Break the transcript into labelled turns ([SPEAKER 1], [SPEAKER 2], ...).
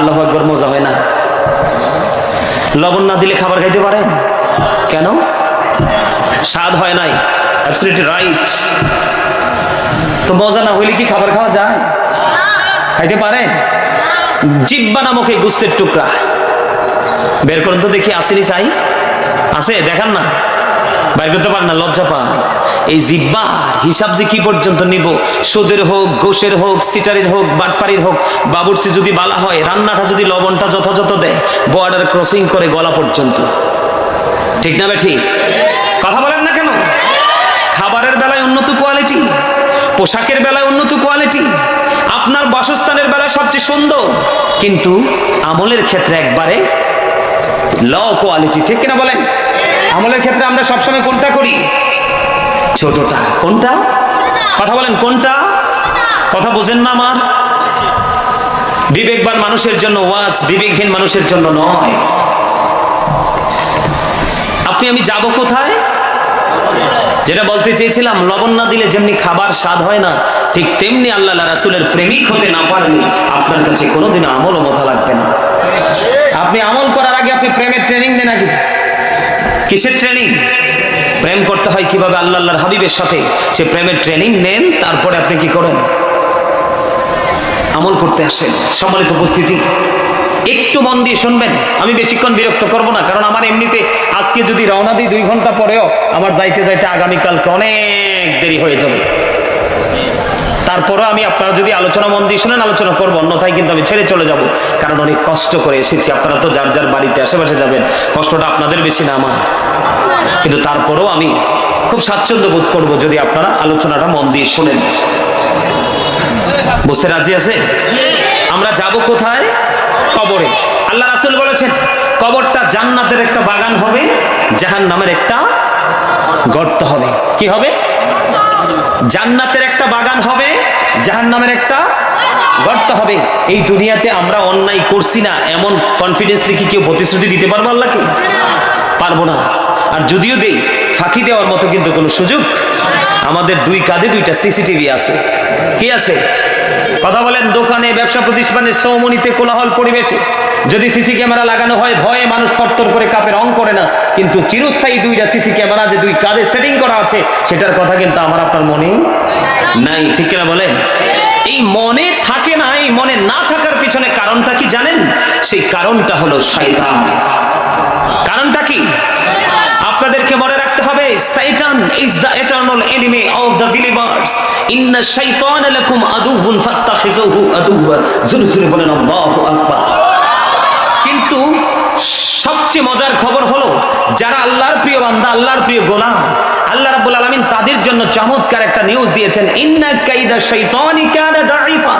[SPEAKER 1] আল্লাহ একবার মজা হয় না। লবণ না দিলে খাবার খাইতে পারেন? কেন? স্বাদ হয় নাই। অ্যাবসলিউটলি রাইট তো মজা না হইলে কি খাবার খাওয়া যায়? খাইতে পারে জিব্বা নামক এই গুস্তের টুকরা। বের করুন তো দেখি, আসেনি চাই আছে, দেখান না। বাইর করতে পারেন না, লজ্জা পান। এই জিব্বার হিসাব যে কি পর্যন্ত নিব? সুদের হোক, ঘোষের হোক, সিটারির হোক, বাটপাড়ির হোক বাবুরসি যদি বালা হয়, রান্নাটা যদি লবণটা যথাযথ দেয় বর্ডার ক্রসিং করে গলা পর্যন্ত। ঠিক না ঠিক কথা বলেন না কেন? খাবারের বেলায় উন্নত কোয়ালিটি পোশাকের বেলায় উন্নত কোয়ালিটি আপনার বাসস্থানের বেলায় সবচেয়ে সুন্দর। কিন্তু আমলের ক্ষেত্রে একবারে ল কোয়ালিটি ঠিক কিনা বলেন? আমলের ক্ষেত্রে আমরা সবসময় কোনটা করি? ছোটটা। কোনটা? কথা বলেন, কোনটা? কথা বোঝেন না আমার। বিবেকবান মানুষের জন্য ওয়াজ বিবেকহীন মানুষের জন্য নয়। আপনি, আমি যাব কোথায়? যেটা বলতে চেয়েছিলাম, লবণ না দিলে যেমনি খাবার স্বাদ হয় না, ঠিক তেমনি আল্লাহ রাসুলের প্রেমিক হতে না পারলে আপনার কাছে কোনোদিন আমলও মজা লাগবে না। আপনি আমল করার আগে আপনি প্রেমের ট্রেনিং দেন আগে। কিসের ট্রেনিং প্রেম করতে হয় কীভাবে আল্লাহ আল্লাহর হাবিবের সাথে? সে প্রেমের ট্রেনিং নেন, তারপরে আপনি কি করেন? আমল করতে আসেন। সম্মানিত উপস্থিতি, একটু মন দিয়ে শুনবেন। আমি বেশিক্ষণ বিরক্ত করব না, কারণ আমার এমনিতে আজকে যদি রওনা দিই দুই ঘণ্টা পরেও, আমার যাইতে যাইতে আগামীকালকে অনেক দেরি হয়ে যাবে। তারপরেও আমি আপনারা যদি আলোচনা মন দিয়ে শুনেন, আলোচনা করব, অন্যথায় কিন্তু আমি ছেড়ে চলে যাব। কারণ অনেক কষ্ট করে এসেছি। আপনারা তো যার যার বাড়িতে আশেপাশে যাবেন, কষ্টটা আপনাদের বেশি না আমার। কিন্তু তারপরেও আমি খুব স্বাচ্ছন্দ্য বোধ করব যদি আপনারা আলোচনাটা মন দিয়ে শোনেন। বুঝতে রাজি আছে আমরা যাব কোথায়? কবরে। আল্লাহ রাসুল বলেছেন, কবরটা জান্নাতের একটা বাগান হবে জাহান নামের একটা গর্ত হবে। কি হবে? জান্নাতের একটা বাগান হবে জাহান নামের একটা গর্ত হবে। এই দুনিয়াতে আমরা অন্যায় করছি না, এমন কনফিডেন্সলি কি কেউ প্রতিশ্রুতি দিতে পারব আল্লাহকে? পারব না। আর যদিও দেই, ফাঁকি দেওয়ার মতো কিন্তু কোনো সুযোগ? আমাদের দুই কাঁধে দুইটা সিসিটিভি আছে। কি আছে? কথা বলেন, দোকানে, ব্যবসা প্রতিষ্ঠানে, সৌমনিতে, কোলাহল পরিবেশে। যদি সিসি ক্যামেরা লাগানো হয়, ভয়ে মানুষ থরথর করে কাপের রং করে না। কিন্তু চিরস্থায়ী দুইটা সিসি ক্যামেরা যে দুই কাজে সেটিং করা আছে, সেটার কথা কিন্তু আমার আপনার মনে নাই। ঠিক কিনা বলেন? এই মনে থাকে না, এই মনে না থাকার পিছনে কারণটা কি জানেন? সেই কারণটা হলো শয়তান কারণটা কি আপনাদেরকে মনে Satan is the eternal enemy of the believers ইন্না শাইতান লাকুম আদুউন ফাত্তাখিযুহু আদুওয়া জোরে জোরে বলেন, আল্লাহু আকবার। কিন্তু সবচেয়ে মজার খবর হলো, যারা আল্লাহর প্রিয় বান্দা, আল্লাহর প্রিয় গোলাম, আল্লাহ রাব্বুল আলামিন তাদের জন্য চমৎকার একটা নিউজ দিয়েছেন। ইন্না কাইদা শাইতানি কানা দাঈফা।